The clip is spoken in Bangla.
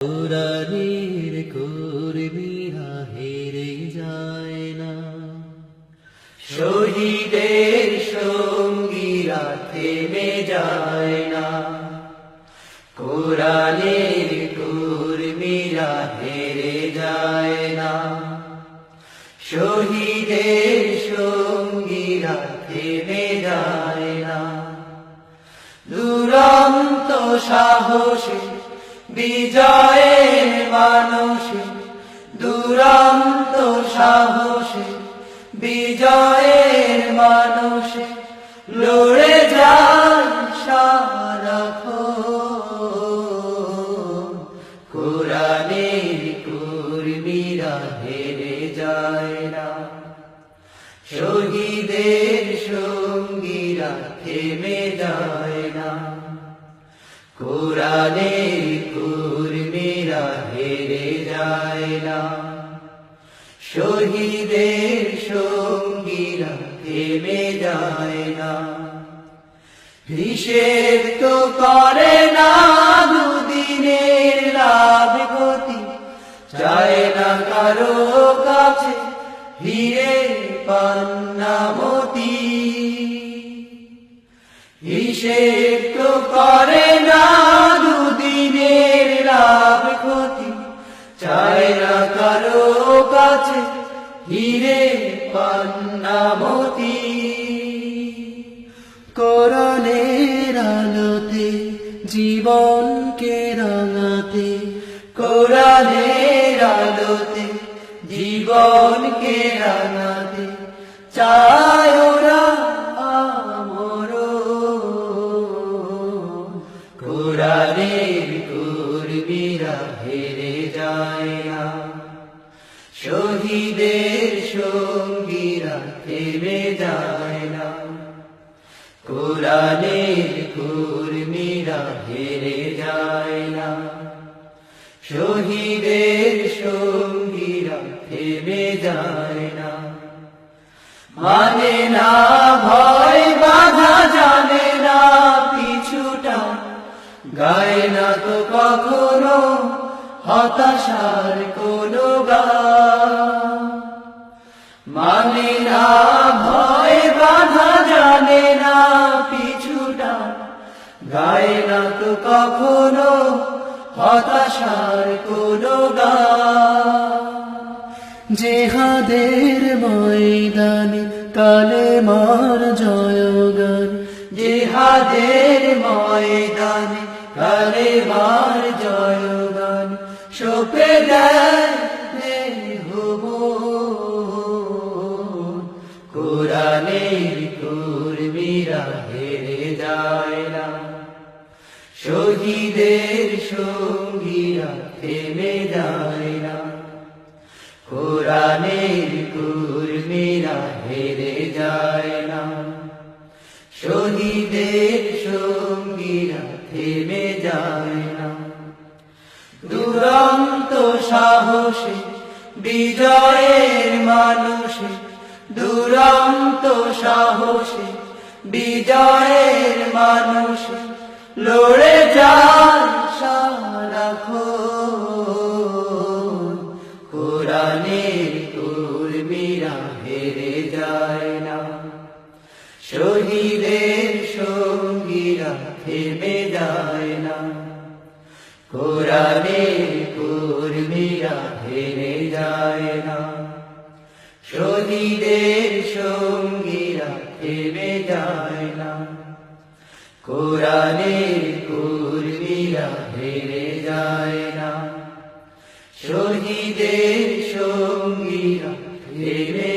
কোরআনের কর্মীরা হেরে যায় না। শহীদের সঙ্গীরা থেমে যায় না। কোরআনের কর্মীরা হেরে যায় না। শহীদের সঙ্গীরা থেমে যায় না। দুরন্ত সাহসে বিজয়ের মানুষে, দুরন্ত সাহসে, বিজয়ের মানুষে, লড়ে যায় সারাক্ষণ কোরআনের কর্মীরা হেরে যায় না। শহীদের সঙ্গীরা থেমে যায় না। কোরআনের কর্মীরা হেরে যায় না। শহীদের সঙ্গীরা থেমে যায় না। হিসেব তো করে না দুদিনের লাভ গতি, চায় না কারও কাছে হিরে পান্নামতি হিসেব চায় না কারও কাছে হিরে পান্নামতি করণের আলোতে, জীবনকে রাঙাতে কোরআনের আলোতে, জীবনকে রাঙাতে, চায় শহীদের সঙ্গীরা থেমে যায় না। কোরআনের কর্মীরা হেরে যায় না। শহীদের সঙ্গীরা থেমে যায় না। মানে না ভয়, বাধা জানে না পিছুটা গায় না তো কখনো হতাশার কোনো গান কখনো হতাশার কোনো জেহাদের ময়দানে কালে মার জয়গান। জেহাদের ময়দানে কালে মার জয়গান। সোপে দেয়। কোরআনের কর্মীরা হেরে যায় না। শহীদের সঙ্গীরা থেমে যায় না। কোরআনের কর্মীরা হেরে যায় না। শহীদের সঙ্গীরা থেমে যায় না। দুরন্ত সাহসে, বিজয়ের মানুষে, দুরন্ত সাহসে, বিজয়ের মানুষে লড়ে যায় সারাক্ষণ কোরআনের কর্মীরা হেরে যায় না। শহীদের সঙ্গীরা থেমে যায় না। কোরআনের কর্মীরা হেরে যায় না। শহীদের সঙ্গীরা থেমে যায় না। কোরআনের কুর্মীরা হেরে যায় না। শহীদের সঙ্গীরা থেমে